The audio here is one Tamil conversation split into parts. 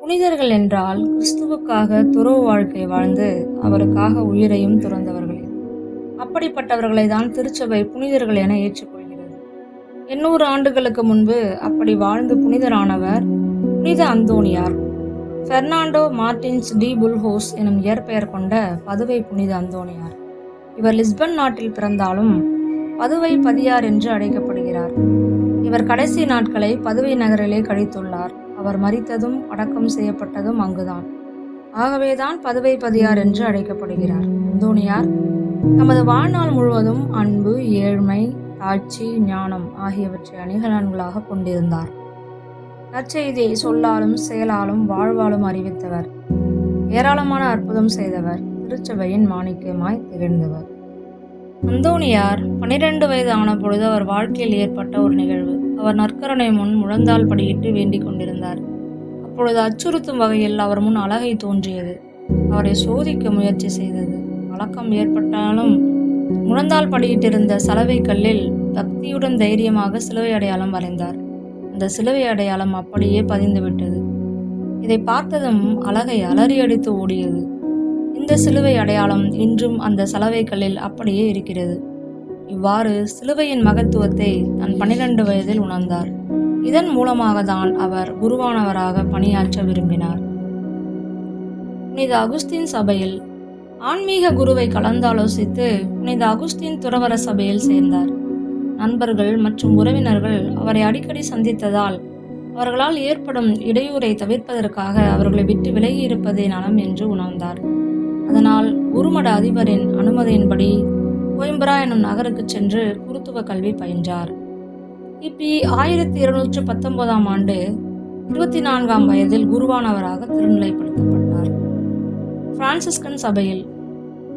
புனிதர்கள் என்றால் கிறிஸ்துவுக்காக துறவு வாழ்க்கை வாழ்ந்து அவருக்காக உயிரையும் துறந்தவர்களே. அப்படிப்பட்டவர்களை தான் திருச்சபை புனிதர்கள் என ஏற்றுக்கொள்கிறது. எண்ணூறு ஆண்டுகளுக்கு முன்பு அப்படி வாழ்ந்து புனிதரானவர் புனித அந்தோனியார். பெர்னாண்டோ மார்டின்ஸ் டி புல்ஹோஸ் எனும் இயற்பெயர் கொண்ட பதுவை புனித அந்தோனியார். இவர் லிஸ்பன் நாட்டில் பிறந்தாலும் பதுவை பதியார் என்று அழைக்கப்படுகிறார். இவர் கடைசி நாட்களை பதுவை நகரிலே கழித்துள்ளார். அவர் மறித்ததும் அடக்கம் செய்யப்பட்டதும் அங்குதான். ஆகவேதான் பதுவை பதியார் என்று அழைக்கப்படுகிறார். அந்தோணியார் நமது வாழ்நாள் முழுவதும் அன்பு ஏழ்மை தாட்சி ஞானம் ஆகியவற்றை அணிகலன்களாக கொண்டிருந்தார். நற்செய்தியை சொல்லாலும் செயலாலும் வாழ்வாலும் அறிவித்தவர். ஏராளமான அற்புதம் செய்தவர். திருச்சபையின் மாணிக்கமாய் திகழ்ந்தவர். அந்தோணியார் பனிரெண்டு வயது ஆன பொழுது அவர் வாழ்க்கையில் ஏற்பட்ட ஒரு நிகழ்வு. அவர் நற்கருணை முன் முழந்தால் படியிட்டு வேண்டிக் கொண்டிருந்தார். அப்பொழுது அச்சுறுத்தும் வகையில் அவர் முன் அழகை தோன்றியது. அவரை சோதிக்க முயற்சி செய்தது. பழக்கம் ஏற்பட்டாலும் முழந்தால் படியிட்டிருந்த சலவை கல்லில் பக்தியுடன் தைரியமாக சிலுவை அடையாளம் வரைந்தார். அந்த சிலுவை அடையாளம் அப்படியே பதிந்துவிட்டது இதை பார்த்ததும் அழகை அலறி அடித்து ஓடியது. இந்த சிலுவை அடையாளம் இன்றும் அந்த சலவை கல்லில் அப்படியே இருக்கிறது. இவ்வாறு சிலுவையின் மகத்துவத்தை தன் பனிரெண்டு வயதில் உணர்ந்தார். இதன் மூலமாக தான் அவர் குருவானவராக பணியாற்ற விரும்பினார். புனித அகுஸ்தின் சபையில் ஆன்மீக குருவை கலந்தாலோசித்து புனித அகுஸ்தின் துறவர சபையில் சேர்ந்தார். நண்பர்கள் மற்றும் உறவினர்கள் அவரை அடிக்கடி சந்தித்ததால் அவர்களால் ஏற்படும் இடையூறை தவிர்ப்பதற்காக அவர்களை விட்டு விலகி இருப்பதே நலம் என்று உணர்ந்தார். அதனால் குருமட அதிபரின் அனுமதியின்படி கோயம்பரா என்னும் நகருக்கு சென்று குருத்துவ கல்வி பயின்றார். கிபி ஆயிரத்தி இருநூற்று பத்தொன்பதாம் ஆண்டு இருபத்தி நான்காம் வயதில் குருவானவராக திருநிலைப்படுத்தப்பட்டார். பிரான்சிஸ்கன் சபையில்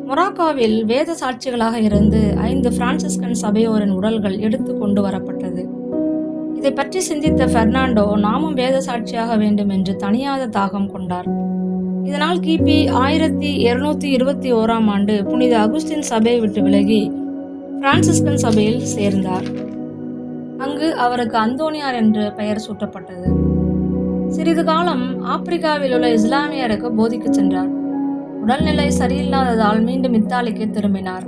மொராக்காவில் வேத சாட்சிகளாக இருந்து ஐந்து பிரான்சிஸ்கன் சபையோரின் உடல்கள் எடுத்து கொண்டு வரப்பட்டது. இதை பற்றி சிந்தித்த பெர்னாண்டோ நாமும் வேத சாட்சியாக வேண்டும் என்று தனியாத தாகம் கொண்டார். இதனால் கிபி ஆயிரத்தி இருநூத்தி இருபத்தி ஓராம் ஆண்டு புனித அகுஸ்டின் சபையை விட்டு விலகி பிரான்சிஸ்கன் சபையில் சேர்ந்தார். அங்கு அவருக்கு அந்தோனியார் என்று பெயர் சூட்டப்பட்டது. சிறிது காலம் ஆப்பிரிக்காவில் உள்ள இஸ்லாமியருக்கு போதிக்க சென்றார். உடல்நிலை சரியில்லாததால் மீண்டும் இத்தாலிக்கு திரும்பினார்.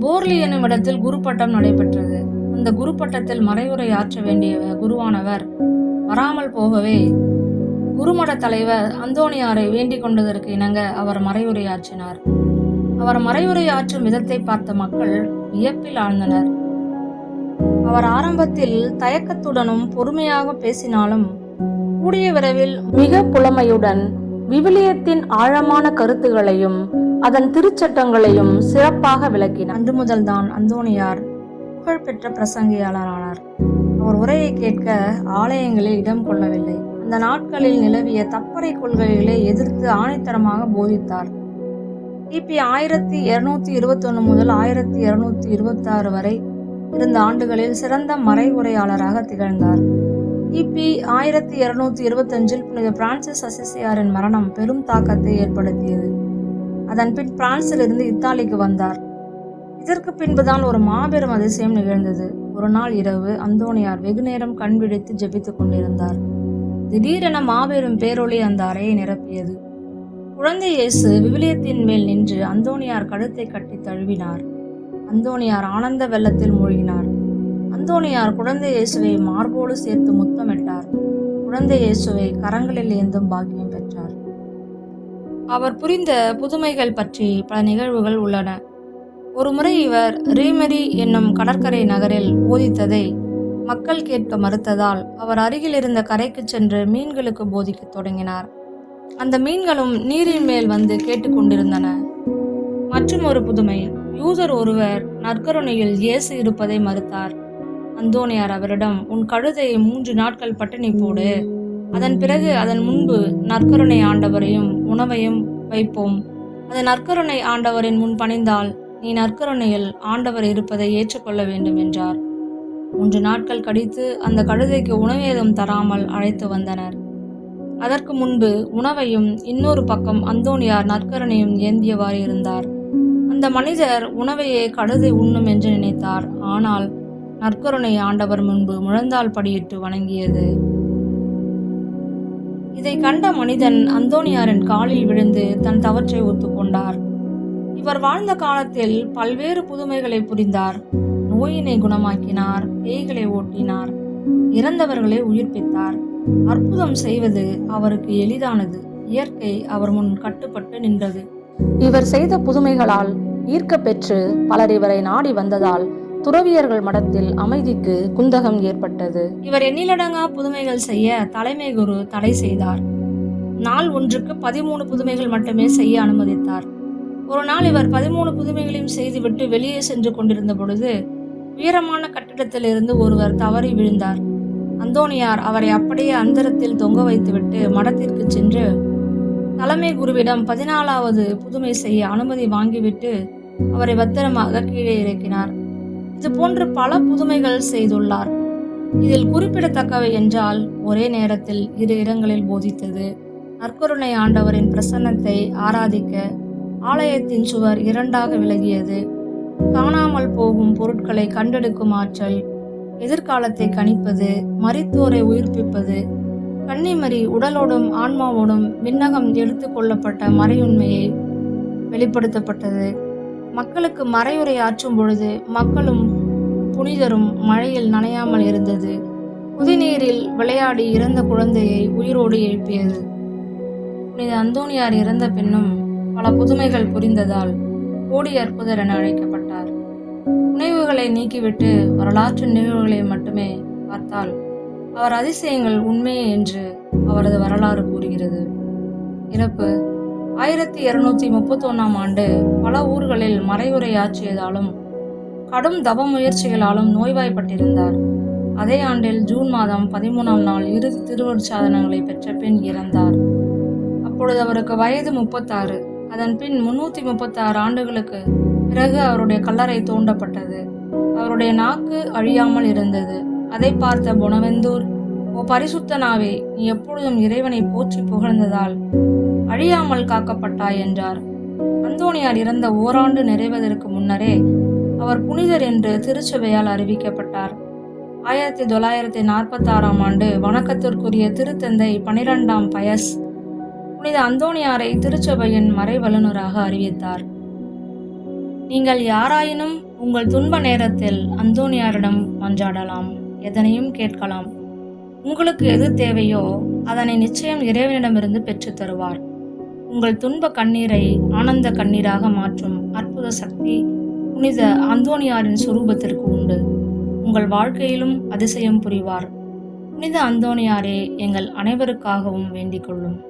போர்லி என்னும் இடத்தில் குரு பட்டம் நடைபெற்றது. அந்த குரு பட்டத்தில் மறைவுரை ஆற்ற வேண்டிய குருவானவர் வராமல் போகவே குருமட தலைவர் அந்தோணியாரை வேண்டிக் கொண்டதற்கு இணங்க அவர் மறைவுரையாற்றினார். அவர் மறைவுரையாற்றும் விதத்தை பார்த்த மக்கள் வியப்பில் ஆழ்ந்தனர். அவர் ஆரம்பத்தில் தயக்கத்துடனும் பொறுமையாக பேசினாலும் கூடிய விரைவில் மிக புலமையுடன் விவிலியத்தின் ஆழமான கருத்துகளையும் அதன் திருச்சட்டங்களையும் சிறப்பாக விளக்கினார். அன்று முதல்தான் அந்தோணியார் புகழ்பெற்ற பிரசங்கியாளரானார். அவர் உரையை கேட்க ஆலயங்களில் இடம் கொள்ளவில்லை. அந்த நாட்களில் நிலவிய தப்பறை கொள்கைகளை எதிர்த்து ஆணைத்தரமாக போதித்தார். கிபி ஆயிரத்தி இருநூத்தி இருபத்தொன்னு முதல் ஆயிரத்தி இருநூத்தி இருபத்தாறு வரை இருந்த ஆண்டுகளில் சிறந்த மறைவுரையாளராக திகழ்ந்தார். கிபி ஆயிரத்தி இருநூத்தி இருபத்தஞ்சில் புனித பிரான்சிஸ் அசிசியாரின் மரணம் பெரும் தாக்கத்தை ஏற்படுத்தியது. அதன்பின் பிரான்சிலிருந்து இத்தாலிக்கு வந்தார். இதற்கு பின்புதான் ஒரு மாபெரும் அதிசயம் நிகழ்ந்தது. ஒரு நாள் இரவு அந்தோனியார் வெகுநேரம் கண் விழித்து ஜெபித்துக் கொண்டிருந்தார். திடீரென மாபெரும் பேரொளி அந்த அறையை நிரப்பியது. குழந்தை இயேசு விவிலியத்தின் மேல் நின்று அந்தோனியார் கழுத்தை கட்டி தழுவினார். அந்தோணியார் ஆனந்த வெள்ளத்தில் மூழ்கினார். அந்தோணியார் குழந்தை இயேசுவை மார்போடு சேர்த்து முத்தமிட்டார். குழந்தை இயேசுவை கரங்களில் ஏந்தும் பாக்கியம் பெற்றார். அவர் புரிந்த புதுமைகள் பற்றி பல நிகழ்வுகள் உள்ளன. ஒருமுறை இவர் ரீமரி என்னும் கடற்கரை நகரில் போதித்ததை மக்கள் கேட்க மறுத்ததால் அவர் அருகில் இருந்த கரைக்கு சென்று மீன்களுக்கு போதிக்கத் தொடங்கினார். அந்த மீன்களும் நீரின் மேல் வந்து கேட்டுக்கொண்டிருந்தன. மற்றும் ஒரு புதுமை யூதர் ஒருவர் நற்கருணையில் இயேசு இருப்பதை மறுத்தார். அந்தோனியார் அவரிடம் உன் கழுதையை மூன்று நாட்கள் பட்டினி போடு. அதன் பிறகு அதன் முன்பு நற்கருணை ஆண்டவரையும் உணவையும் வைப்போம். அது நற்கருணை ஆண்டவரின் முன் பணிந்தால் நீ நற்கருணையில் ஆண்டவர் இருப்பதை ஏற்றுக்கொள்ள வேண்டும் என்றார். மூன்று நாட்கள் கழித்து அந்த கழுதைக்கு உணவேதம் தராமல் அழைத்து வந்தனர். அதற்கு முன்பு உணவையும் இன்னொரு பக்கம் அந்தோணியார் நற்கரணையும் ஏந்தியவாறு இருந்தார். அந்த மனிதர் உணவையே கழுதை உண்ணும் என்று நினைத்தார். ஆனால் நற்கருணை ஆண்டவர் முன்பு முழந்தால் படியிட்டு வணங்கியது. இதை கண்ட மனிதன் அந்தோணியாரின் காலில் விழுந்து தன் தவற்றை ஒத்துக்கொண்டார். இவர் வாழ்ந்த காலத்தில் பல்வேறு புதுமைகளை புரிந்தார். நோயினை குணமாக்கினார் பேய்களை ஓட்டினார் இறந்தவர்களை உயிர்ப்பித்தார். அற்புதம் செய்வது அவருக்கு எளிதானது. இயற்கை அவர் முன் கட்டுப்பட்டு நின்றது. இவர் செய்த புதுமைகளால் ஈர்க்கப் பெற்று பலர் இவரை நாடி வந்ததால் துறவியர்கள் மடத்தில் அமைதிக்கு குந்தகம் ஏற்பட்டது. இவர் எண்ணிலடங்கா புதுமைகள் செய்ய தலைமை குரு தடை செய்தார். நாள் ஒன்றுக்கு பதிமூணு புதுமைகள் மட்டுமே செய்ய அனுமதித்தார். ஒரு நாள் இவர் பதிமூணு புதுமைகளையும் செய்துவிட்டு வெளியே சென்று கொண்டிருந்த பொழுது உயரமான கட்டிடத்திலிருந்து ஒருவர் தவறி விழுந்தார். அந்தோணியார் அவரை அப்படியே அந்தரத்தில் தொங்க வைத்துவிட்டு மடத்திற்கு சென்று தலைமை குருவிடம் பதினாலாவது புதுமை செய்ய அனுமதி வாங்கிவிட்டு அவரை பத்திரமாக கீழே இறக்கினார். இது போன்று பல புதுமைகள் செய்துள்ளார். இதில் குறிப்பிடத்தக்கவை என்றால் ஒரே நேரத்தில் இரு இடங்களில் போதித்தது. நற்கருணை ஆண்டவரின் பிரசன்னத்தை ஆராதிக்க ஆலயத்தின் சுவர் இரண்டாக விலகியது. காணாமல் போகும் பொருட்களை கண்டெடுக்கும் ஆற்றல். எதிர்காலத்தை கணிப்பது மறித்தோரை உயிர்ப்பிப்பது. கன்னிமறி உடலோடும் ஆன்மாவோடும் விண்ணகம் எடுத்து கொள்ளப்பட்ட மறையுண்மையை வெளிப்படுத்தப்பட்டது. மக்களுக்கு மறையுரை ஆற்றும் பொழுது மக்களும் புனிதரும் மழையில் நனையாமல் இருந்தது. குதிநீரில் விளையாடி இறந்த குழந்தையை உயிரோடு எழுப்பியது. புனித அந்தோணியார் இறந்த பின்னும் பல புதுமைகள் புரிந்ததால் கோடி அற்புதர் என அழைக்கப்பட்டார் நினைவுகளை நீக்கிவிட்டு வரலாற்று நினைவுகளை மட்டுமே பார்த்தால் அவர் அதிசயங்கள் உண்மையே என்று அவரது வரலாறு கூறுகிறது. இறப்பு ஆயிரத்தி இருநூத்தி முப்பத்தொன்னாம் ஆண்டு பல ஊர்களில் மறைவுரையாற்றியதாலும் கடும் தப முயற்சிகளாலும் நோய்வாய்ப்பட்டிருந்தார். அதே ஆண்டில் ஜூன் மாதம் பதிமூணாம் நாள் இறுதி திருவருட்சாதனங்களை பெற்ற பின் இறந்தார். அப்பொழுது அவருக்கு வயது முப்பத்தாறு. அதன் பின் முன்னூத்தி முப்பத்தாறு ஆண்டுகளுக்கு பிறகு அவருடைய கல்லறை தோண்டப்பட்டது. அவருடைய நாக்கு அழியாமல் இருந்தது. அதை பார்த்த புனவெந்தூர் ஓ பரிசுத்தனாவே நீ எப்பொழுதும் இறைவனை போற்றி புகழ்ந்ததால் அழியாமல் காக்கப்பட்டாய் என்றார். அந்தோணியார் இறந்த ஓராண்டு நிறைவதற்கு முன்னரே அவர் புனிதர் என்று திருச்சபையால் அறிவிக்கப்பட்டார். ஆயிரத்தி தொள்ளாயிரத்தி நாற்பத்தாறாம் ஆண்டு வணக்கத்திற்குரிய திருத்தந்தை பனிரெண்டாம் பயஸ் புனித அந்தோணியாரை திருச்சபையின் மறைவல்லுநராக அறிவித்தார். நீங்கள் யாராயினும் உங்கள் துன்ப நேரத்தில் அந்தோனியாரிடம் மன்றாடலாம் எதனையும் கேட்கலாம். உங்களுக்கு எது தேவையோ அதனை நிச்சயம் இறைவனிடமிருந்து பெற்றுத் தருவார். உங்கள் துன்ப கண்ணீரை ஆனந்த கண்ணீராக மாற்றும் அற்புத சக்தி புனித அந்தோனியாரின் சுரூபத்திற்கு உண்டு. உங்கள் வாழ்க்கையிலும் அதிசயம் புரிவார். புனித அந்தோனியாரே எங்கள் அனைவருக்காகவும் வேண்டிக் கொள்ளும்.